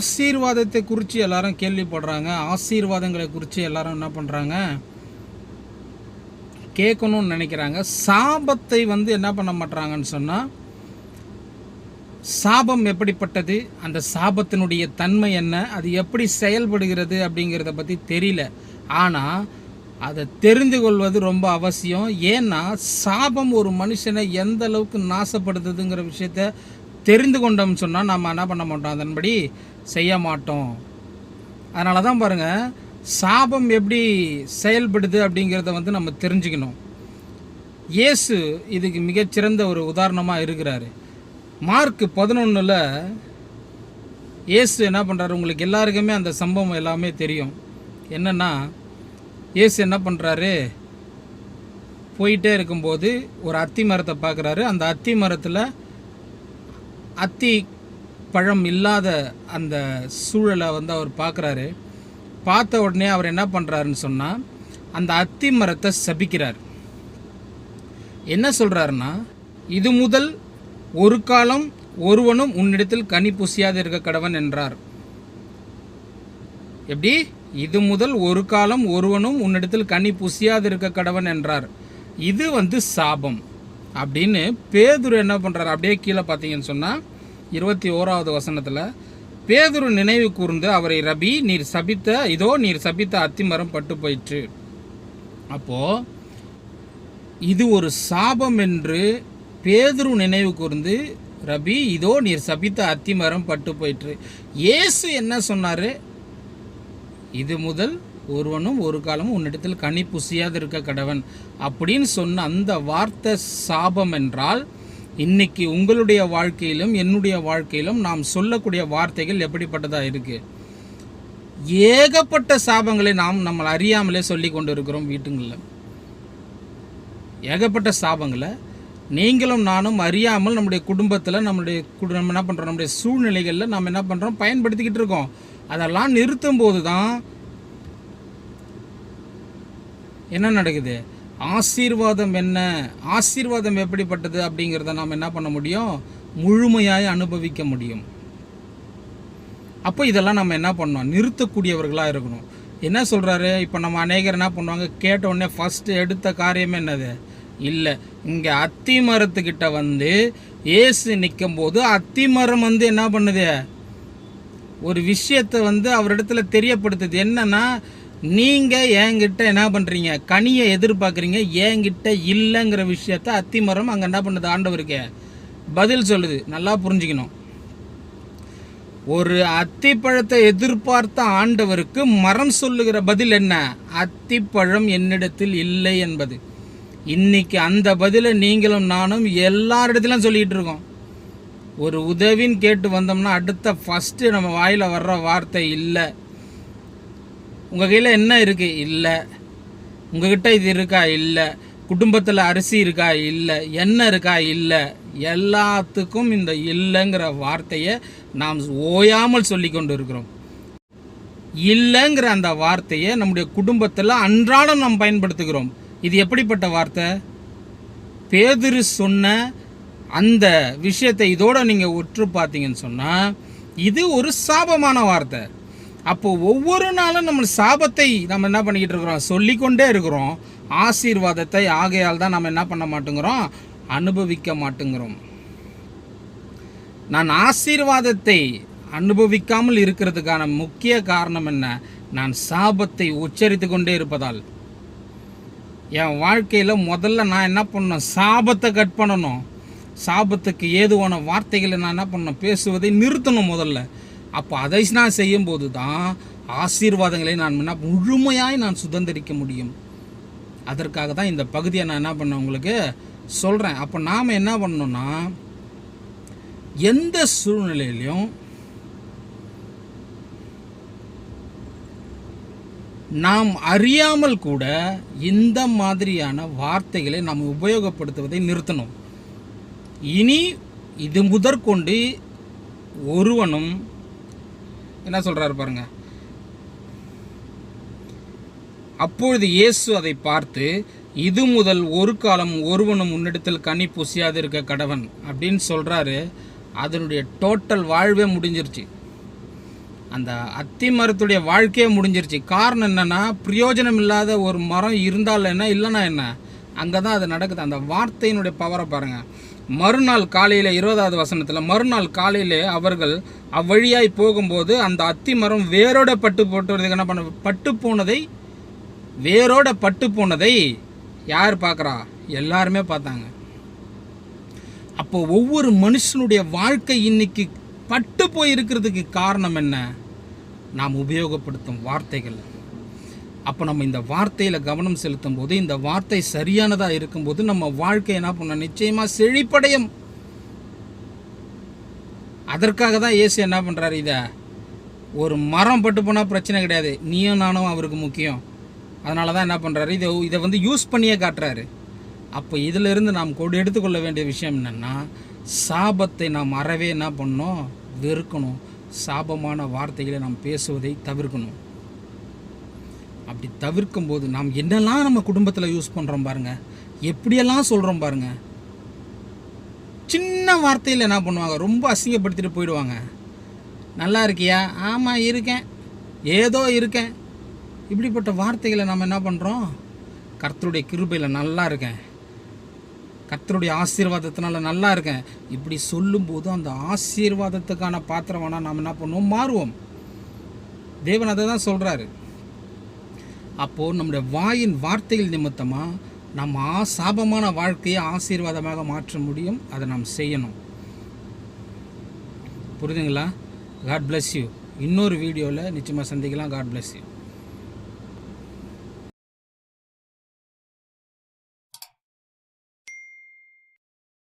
ஆசீர்வாதத்தை குறித்து எல்லாரும் கேள்விப்படுறாங்க. ஆசீர்வாதங்களை குறித்து எல்லாரும் என்ன பண்ணுறாங்க கேட்கணும்னு நினைக்கிறாங்க. சாபத்தை வந்து என்ன பண்ண மாட்டாங்கன்னு சொன்னால் சாபம் எப்படிப்பட்டது? அந்த சாபத்தினுடைய தன்மை என்ன? அது எப்படி செயல்படுகிறது அப்படிங்கிறத பற்றி தெரியல. ஆனால் அதை தெரிந்து கொள்வது ரொம்ப அவசியம். ஏன்னா சாபம் ஒரு மனுஷனை எந்த அளவுக்கு நாசப்படுத்துதுங்கிற விஷயத்த தெரிந்து கொண்டோம்னு சொன்னால் நம்ம என்ன பண்ண மாட்டோம்? அதன்படி செய்ய மாட்டோம். அதனால தான் பாருங்கள் சாபம் எப்படி செயல்படுது அப்படிங்கிறத வந்து நம்ம தெரிஞ்சுக்கணும். இயேசு இதுக்கு மிகச்சிறந்த ஒரு உதாரணமாக இருக்கிறாரு. மார்க் பதினொன்றில் இயேசு என்ன பண்ணுறாரு உங்களுக்கு எல்லாருக்குமே அந்த சம்பவம் எல்லாமே தெரியும். என்னென்னா இயேசு என்ன பண்ணுறாரு போயிட்டே இருக்கும்போது ஒரு அத்தி மரத்தை பார்க்குறாரு. அந்த அத்தி மரத்தில் அத்தி பழம் இல்லாத அந்த சூழலை வந்து அவர் பார்க்குறாரு. பார்த்த உடனே அவர் என்ன பண்ணுறாருன்னு சொன்னால் அந்த அத்தி மரத்தை சபிக்கிறார். என்ன சொல்கிறாருன்னா இது முதல் ஒரு காலம் ஒருவனும் உன்னிடத்தில் கனி புசியாது இருக்க கடவன் என்றார். எப்படி? இது முதல் ஒரு காலம் ஒருவனும் உன்னிடத்தில் கனி புசியாது இருக்க கடவன் என்றார். இது வந்து சாபம். அப்படின்னு பேதுரு என்ன பண்ணுறாரு அப்படியே கீழே பார்த்தீங்கன்னு சொன்னால் இருபத்தி ஓராவது வசனத்தில் பேதுரு நினைவு கூர்ந்து அவரை ரபி நீர் சபித்த இதோ நீர் சபித்த அத்திமரம் பட்டு போயிற்று. அப்போது இது ஒரு சாபம் என்று பேதுரு நினைவு கூர்ந்து ரபி இதோ நீர் சபித்த அத்திமரம் பட்டு போயிற்று. இயேசு என்ன சொன்னார்? இது முதல் ஒருவனும் ஒரு காலமும் உன்னிடத்தில் கனி புசியாது இருக்க கடவன். அப்படின்னு சொன்ன அந்த வார்த்தை சாபம் என்றால் இன்னைக்கு உங்களுடைய வாழ்க்கையிலும் என்னுடைய வாழ்க்கையிலும் நாம் சொல்லக்கூடிய வார்த்தைகள் எப்படிப்பட்டதாக இருக்குது ஏகப்பட்ட சாபங்களை நாம் நம்ம அறியாமலே சொல்லி கொண்டு இருக்கிறோம் வீட்டுங்களில். ஏகப்பட்ட சாபங்களை நீங்களும் நானும் அறியாமல் நம்முடைய குடும்பத்தில் நம்மளுடைய குடு- நம்ம என்ன பண்ணுறோம் நம்முடைய சூழ்நிலைகளில் நாம் என்ன பண்ணுறோம் பயன்படுத்திக்கிட்டு இருக்கோம். அதெல்லாம் நிறுத்தும் போது தான் என்ன நடக்குது? ஆசீர்வாதம் என்ன? ஆசீர்வாதம் எப்படிப்பட்டது அப்படிங்கிறத நாம் என்ன பண்ண முடியும்? முழுமையாய் அனுபவிக்க முடியும். அப்போ இதெல்லாம் நம்ம என்ன பண்ணோம் நிறுத்தக்கூடியவர்களாக இருக்கணும். என்ன சொல்கிறாரு இப்போ நம்ம அநேகர் என்ன பண்ணுவாங்க? கேட்ட உடனே ஃபஸ்ட்டு எடுத்த காரியமே என்னது? இல்லை. இங்கே அத்தி மரத்துக்கிட்ட வந்து ஏசு நிற்கும் போது அத்தி மரம் வந்து என்ன பண்ணுது? ஒரு விஷயத்தை வந்து அவரிடத்துல தெரியப்படுத்துது. என்னன்னா நீங்கள் என்கிட்ட என்ன பண்ணுறீங்க கனியை எதிர்பார்க்குறீங்க. என்கிட்ட இல்லைங்கிற விஷயத்த அத்திமரம் அங்கே என்ன பண்ணுது? ஆண்டவருக்கு பதில் சொல்லுது. நல்லா புரிஞ்சுக்கணும். ஒரு அத்திப்பழத்தை எதிர்பார்த்த ஆண்டவருக்கு மரம் சொல்லுகிற பதில் என்ன? அத்திப்பழம் என்னிடத்தில் இல்லை என்பது. இன்னைக்கு அந்த பதிலை நீங்களும் நானும் எல்லாரிடத்துலையும் சொல்லிகிட்டு இருக்கோம். ஒரு உதவின்னு கேட்டு வந்தோம்னா அடுத்த ஃபஸ்ட்டு நம்ம வாயில் வர்ற வார்த்தை இல்லை. உங்கள் கையில் என்ன இருக்குது இல்லை. உங்ககிட்ட இது இருக்கா? இல்லை. குடும்பத்தில் அரிசி இருக்கா? இல்லை. எண்ணெய் இருக்கா? இல்லை. எல்லாத்துக்கும் இந்த இல்லைங்கிற வார்த்தையை நாம் ஓயாமல் சொல்லி கொண்டு இருக்கிறோம் இல்லைங்கிற அந்த வார்த்தையை நம்முடைய குடும்பத்தில் அன்றாடம் நாம் பயன்படுத்துகிறோம். இது எப்படிப்பட்ட வார்த்தை? பேதிரு சொன்ன அந்த விஷயத்தை இதோட நீங்கள் உற்று பார்த்தீங்கன்னு சொன்னால் இது ஒரு சாபமான வார்த்தை. அப்போ ஒவ்வொரு நாளும் நம்ம சாபத்தை நம்ம என்ன பண்ணிக்கிட்டு இருக்கிறோம்? சொல்லிக்கொண்டே இருக்கிறோம். ஆசீர்வாதத்தை ஆகையால் தான் நம்ம என்ன பண்ண மாட்டேங்கிறோம்? அனுபவிக்க மாட்டேங்கிறோம். நான் ஆசீர்வாதத்தை அனுபவிக்காமல் இருக்கிறதுக்கான முக்கிய காரணம் என்ன? நான் சாபத்தை உச்சரித்து கொண்டே இருப்பதால். என் வாழ்க்கையில் முதல்ல நான் என்ன பண்ணணும்? சாபத்தை கட் பண்ணணும். சாபத்துக்கு ஏதுவான வார்த்தைகளை நான் என்ன பண்ணணும்? பேசுவதை நிறுத்தணும் முதல்ல. அப்போ அதை நான் செய்யும்போது தான் ஆசீர்வாதங்களை நான் என்ன முழுமையாய் நான் சுதந்திரிக்க முடியும். அதற்காக தான் இந்த பகுதியை நான் என்ன பண்ணேன் உங்களுக்கு சொல்கிறேன் அப்போ நாம் என்ன பண்ணோம்னா எந்த சூழ்நிலையிலையும் நாம் அறியாமல் கூட இந்த மாதிரியான வார்த்தைகளை நாம் உபயோகப்படுத்துவதை நிறுத்தணும். இனி இது முதற்கொண்டு ஒருவனும் என்ன சொல்கிறாரு பாருங்க. அப்பொழுது இயேசு அதை பார்த்து இது முதல் ஒரு காலம் ஒருவனும் உன்னிடத்தில் கனி புசியாது இருக்க கடவன். அப்படின்னு சொல்கிறாரு அதனுடைய டோட்டல் வாழ்வே முடிஞ்சிருச்சு. அந்த அத்தி மரத்துடைய வாழ்க்கையே முடிஞ்சிருச்சு. காரணம் என்னென்னா பிரயோஜனம் இல்லாத ஒரு மரம் இருந்தால் என்ன இல்லைன்னா என்ன? அங்கே தான் அது நடக்குது. அந்த வார்த்தையினுடைய பவரை பாருங்கள் மறுநாள் காலையில் இருபதாவது வசனத்தில் மறுநாள் காலையில் அவர்கள் அவ்வழியாய் போகும்போது அந்த அத்தி மரம் வேரோட பட்டு போட்டுறதுக்கு என்ன பண்ண பட்டு போனதை வேரோட பட்டு போனதை யார் பார்க்குறா? எல்லாருமே பார்த்தாங்க. அப்போ ஒவ்வொரு மனுஷனுடைய வாழ்க்கை இன்னைக்கு பட்டு போய் இருக்கிறதுக்கு காரணம் என்ன? நாம் உபயோகப்படுத்தும் வார்த்தைகள். அப்போ நம்ம இந்த வார்த்தையில் கவனம் செலுத்தும் போது இந்த வார்த்தை சரியானதாக இருக்கும்போது நம்ம வாழ்க்கை என்ன பண்ணோம்? நிச்சயமாக செழிப்படையும். அதற்காக தான் இயேசு என்ன பண்ணுறாரு இதை? ஒரு மரம் பட்டு போனால் பிரச்சனை கிடையாது. நீயும் நானும் அவருக்கு முக்கியம். அதனால தான் என்ன பண்ணுறாரு இதை இதை வந்து யூஸ் பண்ணியே காட்டுறாரு. அப்போ இதிலிருந்து நாம் கொடு எடுத்துக்கொள்ள வேண்டிய விஷயம் என்னென்னா சாபத்தை நாம் அறவே என்ன பண்ணணும்? வெறுக்கணும். சாபமான வார்த்தைகளை நாம் பேசுவதை தவிர்க்கணும். அப்படி தவிர்க்கும் போது நாம் என்னெல்லாம் நம்ம குடும்பத்தில் யூஸ் பண்ணுறோம் பாருங்க. எப்படியெல்லாம் சொல்கிறோம் பாருங்கள் சின்ன வார்த்தையில் என்ன பண்ணுவாங்க? ரொம்ப அசிங்கப்படுத்திட்டு போயிடுவாங்க. நல்லா இருக்கியா? ஆமாம் இருக்கேன். ஏதோ இருக்கேன். இப்படிப்பட்ட வார்த்தைகளை நம்ம என்ன பண்ணுறோம் கர்த்தருடைய கிருபையில் நல்லா இருக்கேன். கர்த்தருடைய ஆசீர்வாதத்தினால நல்லா இருக்கேன். இப்படி சொல்லும்போது அந்த ஆசீர்வாதத்துக்கான பாத்திரம் வேணால் நாம் என்ன பண்ணுவோம்? மாறுவோம். தேவன் அதை தான் சொல்கிறாரு அப்போது நம்முடைய வாயின் வார்த்தைகள் நிமித்தமாக நம்ம ஆ சாபமான வாழ்க்கையை ஆசீர்வாதமாக மாற்ற முடியும். அதை நாம் செய்யணும். புரியுதுங்களா காட் பிளஸ் யூ இன்னொரு வீடியோவில் நிச்சயமாக சந்திக்கலாம். God bless you